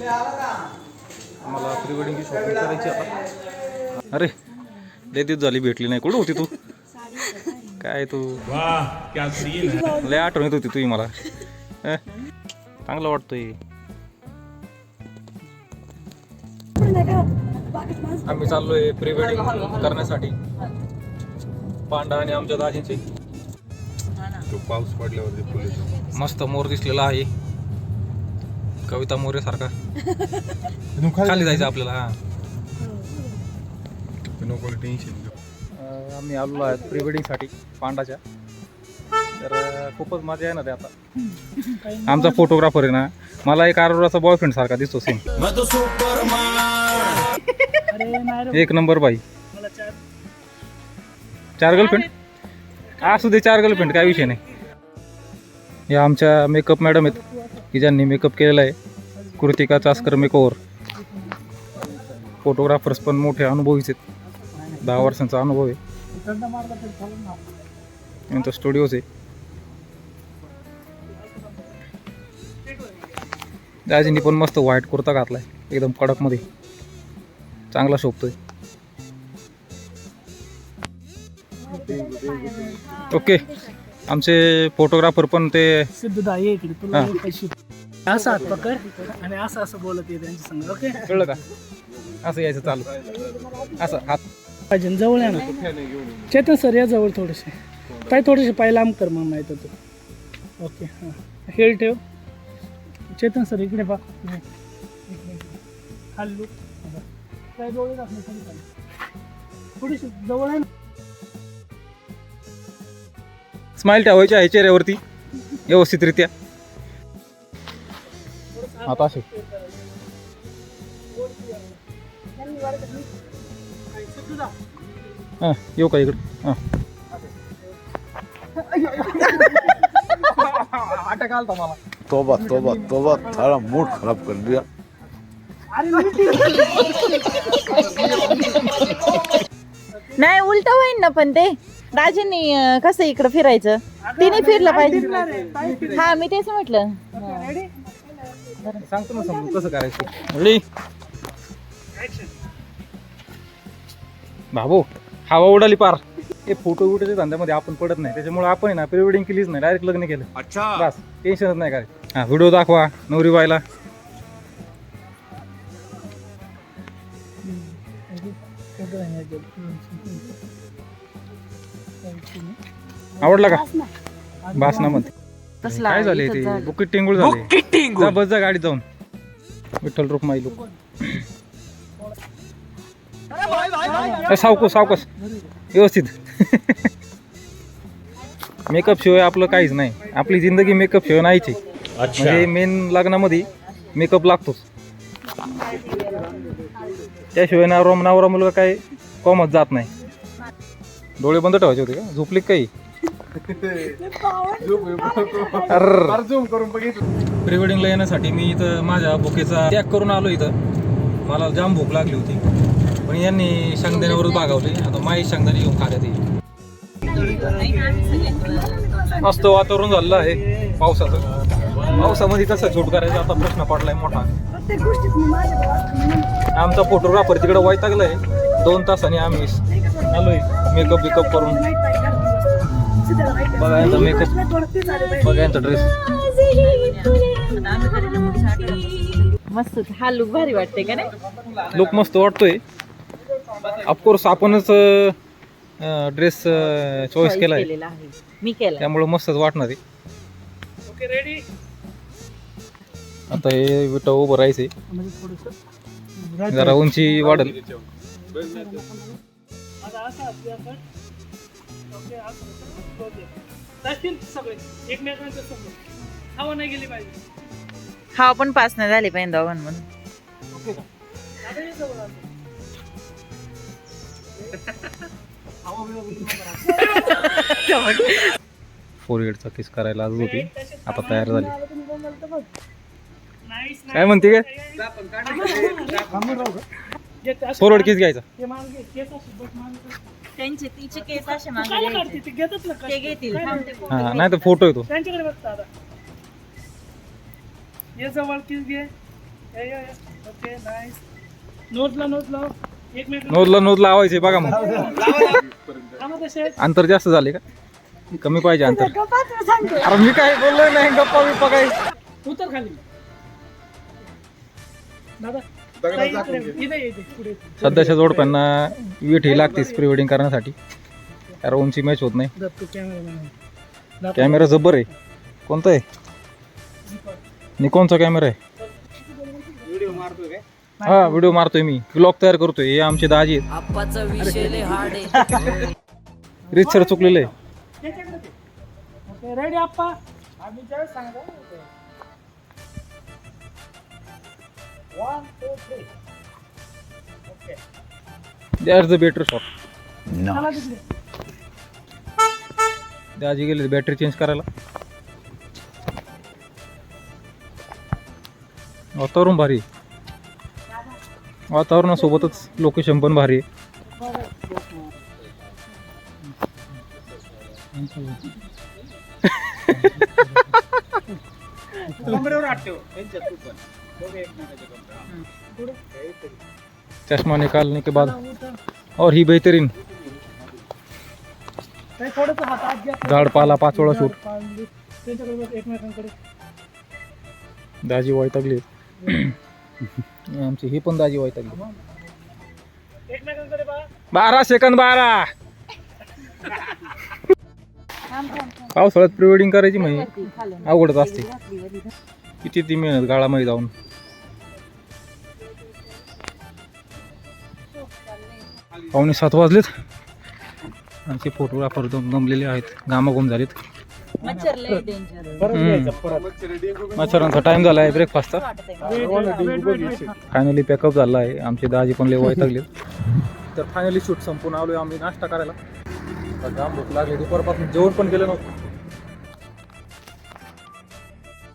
मला pre वेडिंगची shopping करायची आता अरे लय दिवस झाली भेटली नाही. कुठं होती तू? काय तू? वाह क्या सीन है. लय आठवण येत होती तुझी मला? चांगलं वाटतंय. आम्ही चाललोय प्री वेडिंग करण्यासाठी. पांडा आणि आमच्या दाजींचे. तो पाऊस पडल्यावरती पोलीस मस्त मोर दिसलेला आहे. कविता मोरे सारखा. खाली जायचं आपल्याला हा. नको टेन्शन अं, आम्ही आलेलो आहेत प्री वेडिंगसाठी पांडाच्या. तर खूपच मजा आहे ना ते आता. आमचा फोटोग्राफर आहे ना मला एक आरोराचा बॉयफ्रेंड सारखा दिसतो सेम एक नंबर बाई. चार गर्लफ्रेंड असू दे चार गर्लफ्रेंड काय विषय नाही. या आमच्या मेकअप मॅडम आहेत. की ज्यांनी मेकअप केलेला आहे कृतिका चास्कर मेकओवर फोटोग्राफर्स पण मोठे अनुभवीच आहेत. दहा वर्षांचा अनुभव आहे. यांचा स्टुडिओज आहे. दाजींनी पण मस्त व्हाईट कुर्ता घातलाय एकदम कडकमध्ये. चांगला शोभतोय. ओके आमचे फोटोग्राफर पण ते सिद्धदा असं हात पकड. आणि असं असं बोलत ये त्यांच्या संग ओके? कळलं का? असं यायचं चालू. असं हात. पाहिजे जवळ या ना. चेतन सर या जवळ थोडेसे. काय थोडेसे पाय लांब कर मग नाही तर तू. ओके हां. हेल ठेव. चेतन सर इकडे पा खाल्लू काय खाली थोडीशी जवळ आहे ना. स्माइल ठेवायची आहे चेहऱ्यावरती व्यवस्थितरित्या. आता असे. हां येऊ का इकडं? हां. अटक आलता मला. तोबा तोबा तोबा थारा मूड खराब कर दिया. नाही उलट होईन ना पण ते. राजेंनी अं, कसं इकडं फिरायचं? तिने फिरलं पाहिजे. हा मी तेच म्हटलं. सांगतो ना समजून कसं करायचं. रेडी भाऊ हवा उडाली पार. हे फोटो बिटोच्या धंद्यामध्ये आपण पडत नाही. त्याच्यामुळे आपण ना प्री वेडिंग केलीच नाही. डायरेक्ट लग्न केलं. अच्छा. बस. टेन्शनच नाही काय. हा व्हिडिओ दाखवा नवरी बायला. आवडला का? बास ना. म्हणते. काय झाले ते. बुकिट टिंगूळ झाले. जा बस जा गाडीत जाऊन. विठ्ठल रूप माई लोक सावकस सावकस व्यवस्थित. मेकअप शिवाय आपलं काहीच नाही. आपली जिंदगी मेकअप शिवाय नाहीची म्हणजे मेन लग्नामध्ये मेकअप लागतोच. त्याशिवाय ना रोम नवरा मुलगा काय कॉमच जात नाही. डोळे बंद ठेवायचे होते का? झोपली का काही? प्री वेडिंगला येण्यासाठी मी इथं माझ्या भुकेचा त्याग करून आलो इथं. मला जाम भूक लागली होती. पण यांनी शेंगदाण्यावरच भागावली आता माई शेंगदाणे येऊन खाण्यात येईल मस्त वातावरण झालेलं आहे पावसाचं. पावसामध्ये कसं शूट करायचं आता प्रश्न पडलाय मोठा. आमचा फोटोग्राफर तिकडे वैतागलाय. दोन तासाने आम्ही आलोय. मेकअप बिकअप करून. बघा यांचा मेकअप बघा यांचा ड्रेस मस्त हा लुक भारी वाटते का नाही लुक मस्त वाटतोय. ऑफकोर्स आपणच ड्रेस चॉईस केलाय मी केला त्यामुळे मस्तच वाटणार आहे. ओके रेडी आता हे विटा उभं राहायचंय. म्हणजे थोडंसं जरा उंची वाढल. आता असं असते आपण ओके असं ओके जातील सगळे एकमेकांच्या समोर हवा नाही गेली पाहिजे हा पण पास नाही झाली पाहिजे दोघांमधून. ओके का? आता ये जवळ आलो. हवा बिवा कुठून करा. फोर एडचा किस करायला आजच होती. आता तयार झाली. काय म्हणते काय असं फोरवर्ड किस घ्यायचा त्यांचे तिचे केस असे ते घेतील. थांब नाही. हा तर फोटो येतो. त्यांच्याकडे बघता आता. ये जवळ किस घे. ओके नाईस नोजला नोज लाव नोजला नोज लावायचे बघा मग. थांबा तसे अंतर जास्त झाले का? कमी पाहिजे अंतर. अरे मी काय बोललोय नाही गप्पा बिप्पा काय? उतर खाली. दादा सध्याच्या जोडप्यांना वीट ही लागतेच प्री वेडिंग करण्यासाठी. कारण उंची मॅच होत नाही. कॅमेरा कॅमेरा जबर आहे. कोणता आहे? निकॉनचा कॅमेरा आहे? हा व्हिडिओ मारतोय मी. ब्लॉग तयार करतोय. हे आमचे दाजी रितसर चुकलेलं. आहे three that the better shot चला तिकडे दाजी गेले बॅटरी चेंज करायला. वातावरण भारी आहे. वातावरणासोबतच लोकेशन पण भारी आहे. चश्मा निकालने के बाद और ही बेहतरीन। झाड पाला पाचोळा शूट। दाजी वैतागली। आमची ही पण दाजी वैतागली। बारा सेकंद बारा! पावसाळ्यात प्री वेडिंग करायची म्हणजे अवघडच असते. किती ती मेहनत गाळामध्ये जाऊन. पावणे सात वाजलेत. आमचे फोटोग्राफर जमलेले आहेत. घामाघूम झालेत. मच्छरांचा टाइम झाला आहे ब्रेकफास्टचा फायनली पॅकअप झाला आहे. आमचे दाजी पण लय वैतागले तर फायनली शूट संपून आलोय आम्ही नाश्ता करायला. जाम भूक लागली दुपारपासून जेवण पण केलं नव्हतं.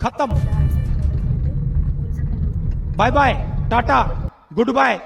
खत्म. Bye bye ta-ta good bye